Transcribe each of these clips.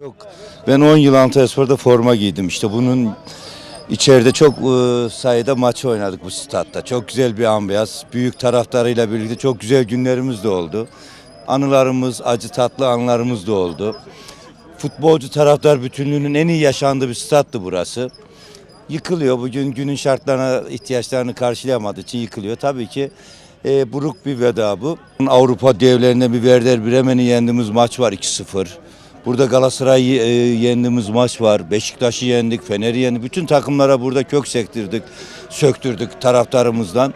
Yok. Ben 10 yıl Antalyaspor'da forma giydim. İşte bunun içeride çok e, sayıda maç oynadık bu statta. Çok güzel bir ambiyans. Büyük taraftarıyla birlikte çok güzel günlerimiz de oldu. Anılarımız, acı tatlı anılarımız da oldu. Futbolcu taraftar bütünlüğünün en iyi yaşandığı bir stattı burası. Yıkılıyor. Bugün günün şartlarına, ihtiyaçlarını karşılayamadığı için yıkılıyor. Tabii ki e, buruk bir veda bu. Avrupa devlerinde bir Werder Bremen'i yendiğimiz maç var 2-0. Burada Galatasaray'ı e, yendiğimiz maç var. Beşiktaş'ı yendik, Fener'i yendik. Bütün takımlara burada kök sektirdik, söktürdük taraftarımızdan.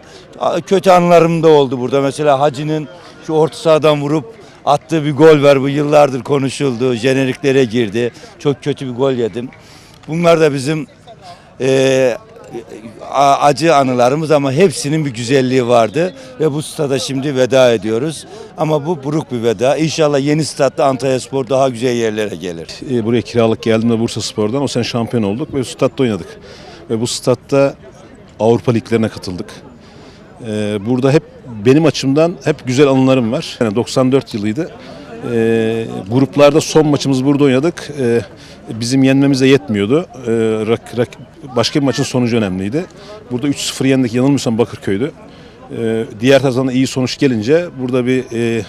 Kötü anılarım da oldu burada. Mesela Hacı'nın şu orta sahadan vurup attığı bir gol var. Bu yıllardır konuşuldu. Jeneriklere girdi. Çok kötü bir gol yedim. Bunlar da bizim e, acı anılarımız ama hepsinin bir güzelliği vardı ve bu stada şimdi veda ediyoruz. Ama bu buruk bir veda. İnşallah yeni statta Antalya Spor daha güzel yerlere gelir. E, buraya kiralık geldiğimde Bursa Spor'dan o sene şampiyon olduk ve bu statta oynadık. Ve bu statta Avrupa liglerine katıldık. E, burada hep benim açımdan hep güzel anılarım var. Yani 94 yılıydı. E, gruplarda son maçımızı burada oynadık. E, bizim yenmemize yetmiyordu. E, rak- rak- başka bir maçın sonucu önemliydi. Burada 3-0 yendik yanılmıyorsam Bakırköy'dü. E, diğer taraftan iyi sonuç gelince burada bir e,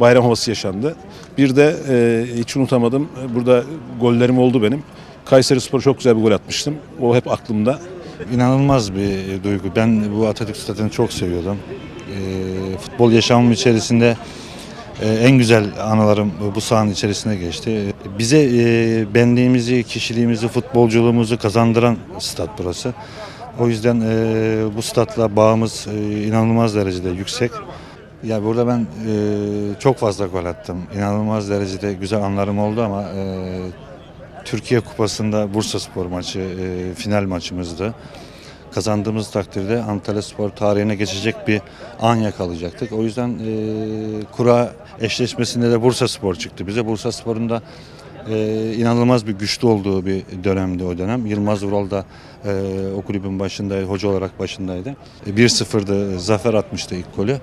bayram havası yaşandı. Bir de e, hiç unutamadım burada gollerim oldu benim. Kayseri Spor'a çok güzel bir gol atmıştım. O hep aklımda. İnanılmaz bir e, duygu. Ben bu Atatürk Stadı'nı çok seviyordum. Ee, futbol yaşamım içerisinde e, en güzel anılarım bu sahanın içerisinde geçti. Bize e, benliğimizi, kişiliğimizi, futbolculuğumuzu kazandıran stat burası. O yüzden e, bu statla bağımız e, inanılmaz derecede yüksek. Ya burada ben çok fazla gol attım. İnanılmaz derecede güzel anlarım oldu ama Türkiye Kupası'nda Bursa Spor maçı final maçımızdı. Kazandığımız takdirde Antalya Spor tarihine geçecek bir an yakalayacaktık. O yüzden e, kura eşleşmesinde de Bursa Spor çıktı bize. Bursa Spor'un da e, inanılmaz bir güçlü olduğu bir dönemdi o dönem. Yılmaz Vural da e, o kulübün başındaydı, hoca olarak başındaydı. E, 1-0'dı, zafer atmıştı ilk golü.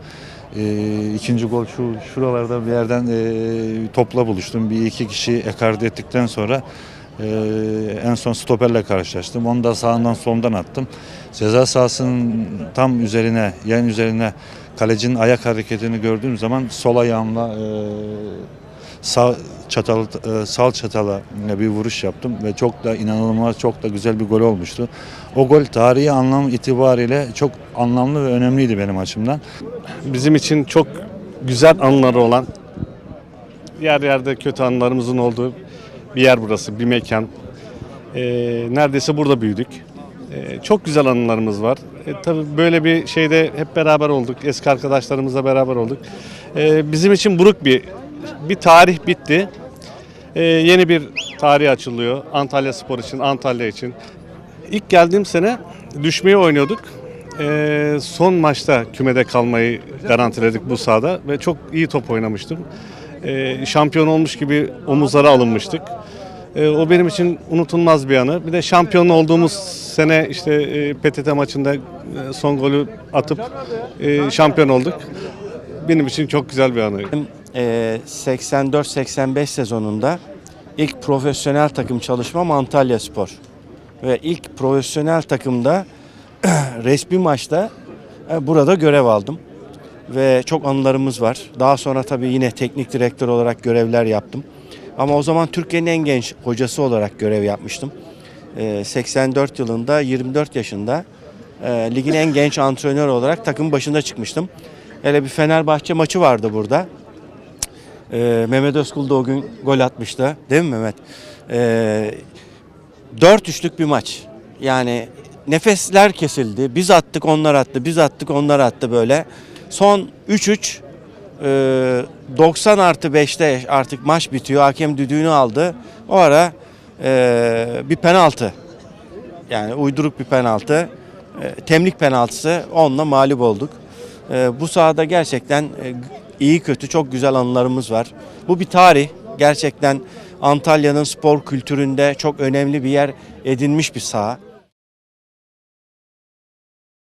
E, ikinci gol şu şuralarda bir yerden e, topla buluştum. Bir iki kişi ekarte ettikten sonra e, en son stoperle karşılaştım. Onu da sağından soldan attım. Ceza sahasının tam üzerine, yan üzerine kalecinin ayak hareketini gördüğüm zaman sol ayağımla e, sağ çatal e, sağ çatala bir vuruş yaptım ve çok da inanılmaz çok da güzel bir gol olmuştu. O gol tarihi anlam itibariyle çok anlamlı ve önemliydi benim açımdan. bizim için çok güzel anıları olan, yer yerde kötü anılarımızın olduğu bir yer burası, bir mekan. Ee, neredeyse burada büyüdük. Ee, çok güzel anılarımız var. E, tabii böyle bir şeyde hep beraber olduk, eski arkadaşlarımızla beraber olduk. Ee, bizim için buruk bir bir tarih bitti. Ee, yeni bir tarih açılıyor Antalya Spor için, Antalya için. İlk geldiğim sene düşmeyi oynuyorduk. Ee, son maçta kümede kalmayı garantiledik bu sahada ve çok iyi top oynamıştım. Ee, şampiyon olmuş gibi omuzlara alınmıştık. Ee, o benim için unutulmaz bir anı. Bir de şampiyon olduğumuz sene işte e, PTT maçında e, son golü atıp e, şampiyon olduk. Benim için çok güzel bir anı. Ee, 84-85 sezonunda ilk profesyonel takım çalışmam Antalya Spor. Ve ilk profesyonel takımda resmi maçta e, burada görev aldım. Ve çok anılarımız var. Daha sonra tabii yine teknik direktör olarak görevler yaptım. Ama o zaman Türkiye'nin en genç hocası olarak görev yapmıştım. Ee, 84 yılında 24 yaşında e, ligin en genç antrenör olarak takım başında çıkmıştım. Hele bir Fenerbahçe maçı vardı burada. Ee, Mehmet Özkul da o gün gol atmıştı. Değil mi Mehmet? Ee, 4-3'lük bir maç. Yani nefesler kesildi. Biz attık onlar attı. Biz attık onlar attı böyle. Son 3-3 ee, 90 artı 5'te artık maç bitiyor. Hakem düdüğünü aldı. O ara ee, bir penaltı. Yani uyduruk bir penaltı. Ee, temlik penaltısı. Onunla mağlup olduk. Bu sahada gerçekten e, iyi kötü çok güzel anılarımız var. Bu bir tarih. Gerçekten Antalya'nın spor kültüründe çok önemli bir yer edinmiş bir saha.